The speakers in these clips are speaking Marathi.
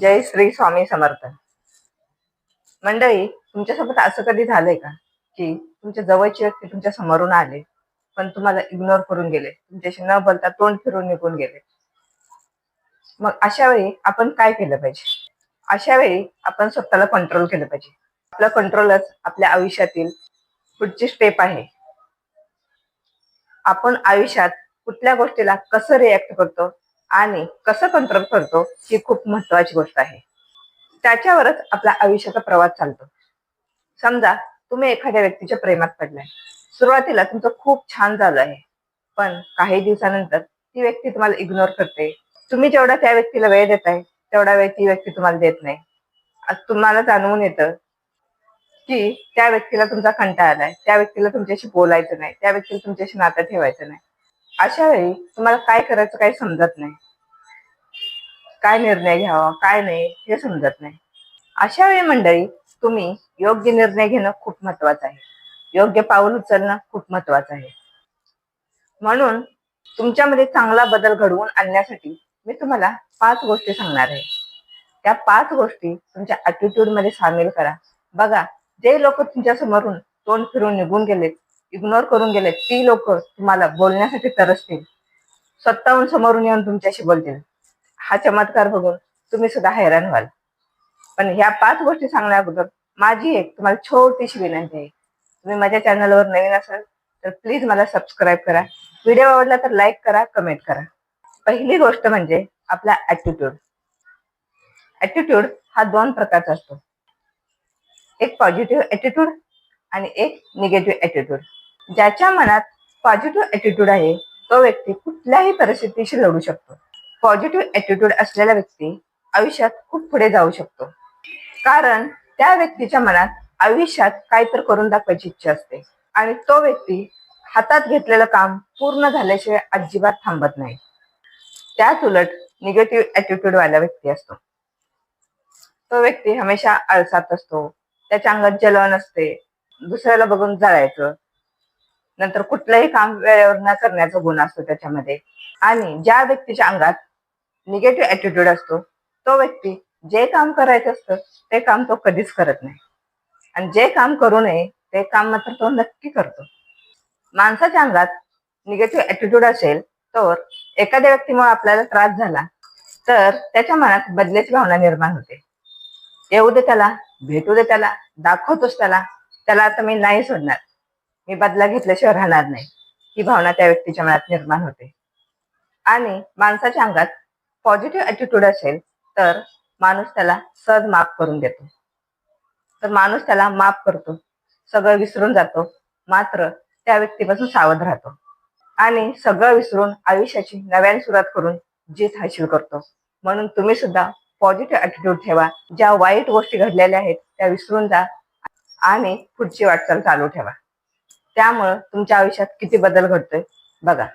जय श्री स्वामी समर्थ. मंडळी तुमच्यासोबत असं कधी झालंय का? की तुमच्या जवळची व्यक्ती तुमच्या समोरून आले पण तुम्हाला इग्नोर करून गेले तुमच्याशी न बोलता तोंड फिरून निघून गेले? मग अशा वेळी आपण काय केलं पाहिजे? अशा वेळी आपण स्वतःला कंट्रोल केलं पाहिजे. आपलं कंट्रोलच आपल्या आयुष्यातील पुढची स्टेप आहे. आपण आयुष्यात कुठल्या गोष्टीला कसं रिॲक्ट करतो आणि कसं कंट्रोल करतो ही खूप महत्वाची गोष्ट आहे. त्याच्यावरच आपला आयुष्याचा प्रवास चालतो. समजा तुम्ही एखाद्या व्यक्तीच्या प्रेमात पडलाय. सुरुवातीला तुमचं खूप छान झालं आहे. पण काही दिवसानंतर ती व्यक्ती तुम्हाला इग्नोर करते. तुम्ही जेवढा त्या व्यक्तीला वेळ देताय तेवढा वेळ ती व्यक्ती तुम्हाला देत नाही. तुम्हाला जाणवून येतं की त्या व्यक्तीला तुमचा कंटाळा आलाय. त्या व्यक्तीला तुमच्याशी बोलायचं नाही. त्या व्यक्तीला तुमच्याशी नातं ठेवायचं नाही. अशा वेळी तुम्हाला काय करायचं काही समजत नाही. काय निर्णय घ्यावा काय नाही हे समजत नाही. अशा वेळी मंडळी तुम्ही योग्य निर्णय घेणं खूप महत्वाचं आहे. योग्य पाऊल उचलणं खूप महत्वाचं आहे. म्हणून तुमच्यामध्ये चांगला बदल घडवून आणण्यासाठी मी तुम्हाला पाच गोष्टी सांगणार आहे. त्या पाच गोष्टी तुमच्या ऍटिट्यूडमध्ये सामील करा. बघा जे लोक तुमच्या समोरून तोंड फिरून निघून गेलेत इग्नोर करून गेलेत ती लोक तुम्हाला बोलण्यासाठी तरसतील. स्वतःहून समोरून येऊन तुमच्याशी बोलतील. हा चमत्कार बघून तुम्ही सुद्धा हैराण व्हाल. पण ह्या पाच गोष्टी सांगण्या अगोदर माझी एक तुम्हाला छोटीशी विनंती आहे. तुम्ही माझ्या चॅनलवर नवीन असाल तर प्लीज मला सबस्क्राईब करा. व्हिडिओ आवडला तर लाईक करा कमेंट करा. पहिली गोष्ट म्हणजे आपला ऍटिट्यूड ऍटिट्यूड हा दोन प्रकारचा असतो. एक पॉझिटिव्ह ऍटिट्यूड आणि एक निगेटिव्ह ऍटिट्यूड ज्याच्या मनात पॉझिटिव्ह ऍटिट्यूड आहे तो व्यक्ती कुठल्याही परिस्थितीशी लढू शकतो. पॉझिटिव्ह ऍटिट्यूड असलेला व्यक्ती आयुष्यात खूप पुढे जाऊ शकतो. कारण त्या व्यक्तीच्या मनात आयुष्यात काहीतरी करून दाखवायची इच्छा असते. आणि तो व्यक्ती हातात घेतलेलं काम पूर्ण झाल्याशिवाय अजिबात थांबत नाही. त्याच उलट निगेटिव्ह ऍटिट्यूड वाला व्यक्ती असतो. तो व्यक्ती हमेशा आळसात असतो. त्याच्या अंगात जलन असते. दुसऱ्याला बघून जळायचं. नंतर कुठलंही काम वेळेवर न करण्याचा गुण असतो त्याच्यामध्ये. आणि ज्या व्यक्तीच्या अंगात निगेटिव्ह ऍटिट्यूड असतो तो व्यक्ती जे काम करायचं असतं ते काम तो कधीच करत नाही. आणि जे काम करू नये ते काम मात्र तो नक्की करतो. माणसाच्या अंगात निगेटिव्ह ऍटिट्यूड असेल तर एखाद्या व्यक्तीमुळे आपल्याला त्रास झाला तर त्याच्या मनात बदल्याची भावना निर्माण होते. येऊ दे त्याला भेटू दे त्याला दाखवतोच त्याला त्याला आता मी नाही सोडणार. मी बदला घेतल्याशिवाय राहणार नाही. ही भावना त्या व्यक्तीच्या मनात निर्माण होते. आणि माणसाच्या अंगात पॉझिटिव्ह अटिट्यूड असेल तर माणूस त्याला सहज माफ करून देतो. तर माणूस त्याला माफ करतो. सगळं विसरून जातो. मात्र त्या व्यक्तीपासून सावध राहतो. आणि सगळं विसरून आयुष्याची नव्याने सुरुवात करून जीत हासिल करतो. म्हणून तुम्ही सुद्धा पॉझिटिव्ह ॲटिट्यूड ठेवा. ज्या वाईट गोष्टी घडलेल्या आहेत त्या विसरून जा. आणि पुढची वाटचाल चालू ठेवा. त्यामुळं तुमच्या आयुष्यात किती बदल घडतोय? बघा.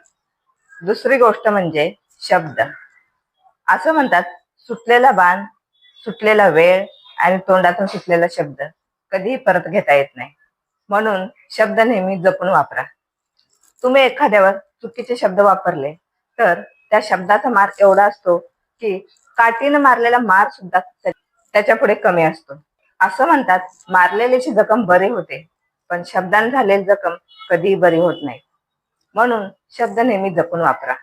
दुसरी गोष्ट म्हणजे शब्द. असं म्हणतात सुटलेला बाण सुटलेला वेळ आणि तोंडातून सुटलेला शब्द कधीही परत घेता येत नाही. म्हणून शब्द नेहमी जपून वापरा. तुम्ही एखाद्यावर चुकीचे शब्द वापरले तर त्या शब्दाचा मार एवढा असतो की काठीनं मारलेला मार सुद्धा त्याच्या पुढे कमी असतो. असं म्हणतात मारलेल्याची जखम बरी होते. पण शब्दाने झालेली जखम कधीही बरी होत नाही. म्हणून शब्द नेहमी जपून वापरा.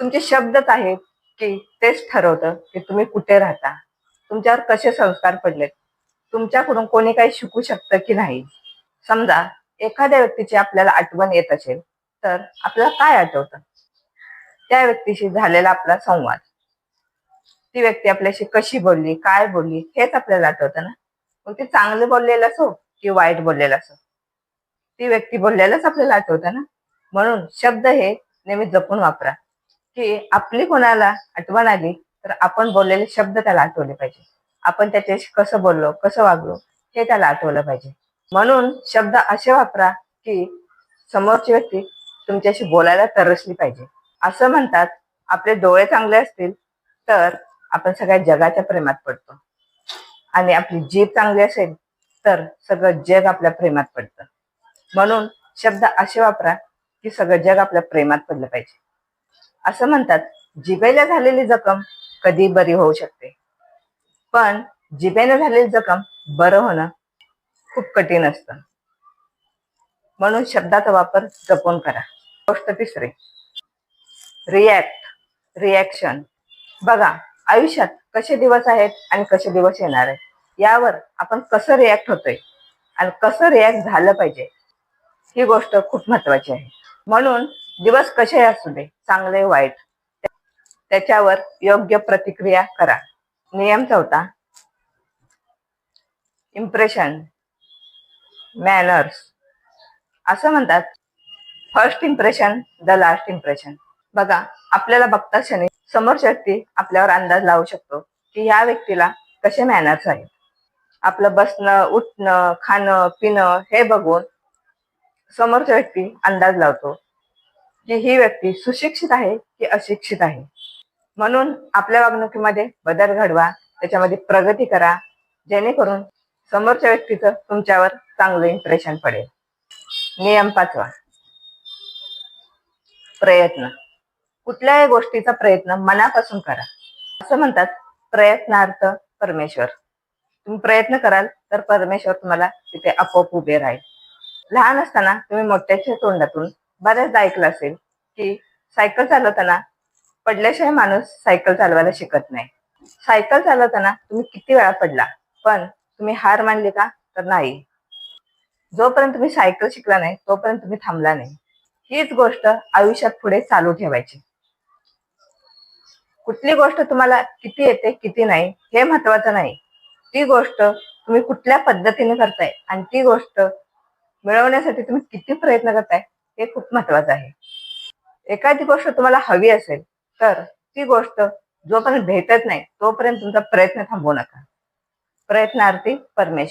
तुमचे शब्दच आहेत की तेच ठरवतं की तुम्ही कुठे राहता. तुमच्यावर कसे संस्कार पडलेत. तुमच्याकडून कोणी काही शिकू शकतं की नाही. समजा एखाद्या व्यक्तीची आपल्याला आठवण येत असेल तर आपल्याला काय आठवतं? त्या व्यक्तीशी झालेला आपला संवाद. ती व्यक्ती आपल्याशी कशी बोलली काय बोलली हेच आपल्याला आठवतं ना. मग ते चांगलं बोललेलं असो हो. की वाईट बोललेलं असं. ती व्यक्ती बोललेलंच आपल्याला आठवतं ना? म्हणून शब्द हे नेहमी जपून वापरा. की आपली कोणाला आठवण आली तर आपण बोललेले शब्द त्याला आठवले पाहिजे. आपण त्याच्याशी कसं बोललो कसं वागलो हे त्याला आठवलं पाहिजे. म्हणून शब्द असे वापरा की समोरची व्यक्ती तुमच्याशी बोलायला तरसली पाहिजे. असं म्हणतात आपले डोळे चांगले असतील तर आपण सगळ्या जगाच्या प्रेमात पडतो. आणि आपली जीभ चांगली असेल तर सगळं जग आपल्या प्रेमात पडतं. म्हणून शब्द असे वापरा की सगळं जग आपल्या प्रेमात पडलं पाहिजे. असं म्हणतात जिभेला झालेली जखम कधी बरी होऊ शकते. पण जिभेने झालेली जखम बरं होणं खूप कठीण असतं. म्हणून शब्दाचा वापर जपून करा. गोष्ट तिसरी. रिॲक्ट रिॲक्शन बघा आयुष्यात कसे दिवस आहेत आणि कसे दिवस येणार आहेत? यावर आपण कसं रिॲक्ट होतोय? आणि कसं रिॲक्ट झालं पाहिजे? ही गोष्ट खूप महत्वाची आहे. म्हणून दिवस कसे असू दे चांगले वाईट त्याच्यावर योग्य प्रतिक्रिया करा. नियम चौथा. इम्प्रेशन मॅनर्स असं म्हणतात first impression the last impression बघा आपल्याला बघता क्षणी समोर व्यक्ती आपल्यावर अंदाज लावू शकतो की या व्यक्तीला कसे मॅनर्स आहेत? आपलं बसणं उठणं खाणं पिणं हे बघून समोरच्या व्यक्ती अंदाज लावतो. की ही व्यक्ती सुशिक्षित आहे की अशिक्षित आहे? म्हणून आपल्या वागणुकीमध्ये बदल घडवा त्याच्यामध्ये प्रगती करा जेणेकरून समोरच्या व्यक्तीचं तुमच्यावर चांगलं इम्प्रेशन पडेल. नियम पाचवा. प्रयत्न. कुठल्याही गोष्टीचा प्रयत्न मनापासून करा. असं म्हणतात प्रयत्नार्थ परमेश्वर. तुम्ही प्रयत्न कराल तर परमेश्वर तुम्हाला तिथे आपोआप उभे राहील. लहान असताना तुम्ही मोठ्याच्या तोंडातून बऱ्याचदा ऐकलं असेल की सायकल चालवताना पडल्याशिवाय माणूस सायकल चालवायला शिकत नाही. सायकल चालवताना तुम्ही किती वेळा पडला पण तुम्ही हार मानली का तर नाही. जोपर्यंत तुम्ही सायकल शिकला नाही तोपर्यंत तुम्ही थांबला नाही. हीच गोष्ट आयुष्यात पुढे चालू ठेवायची. कुठली गोष्ट तुम्हाला किती येते किती नाही हे महत्वाचं नाही. ती गोष्ट तुम्ही कुठल्या पद्धतीने करताय आणि ती गोष्ट मिळवण्यासाठी तुम्ही किती प्रयत्न करताय हे खूप महत्वाचं आहे. एखादी गोष्ट तुम्हाला हवी असेल तर ती गोष्ट जोपर्यंत भेटत नाही तोपर्यंत तुमचा प्रयत्न थांबवू नका. प्रयत्नार्थी परमेश्वर.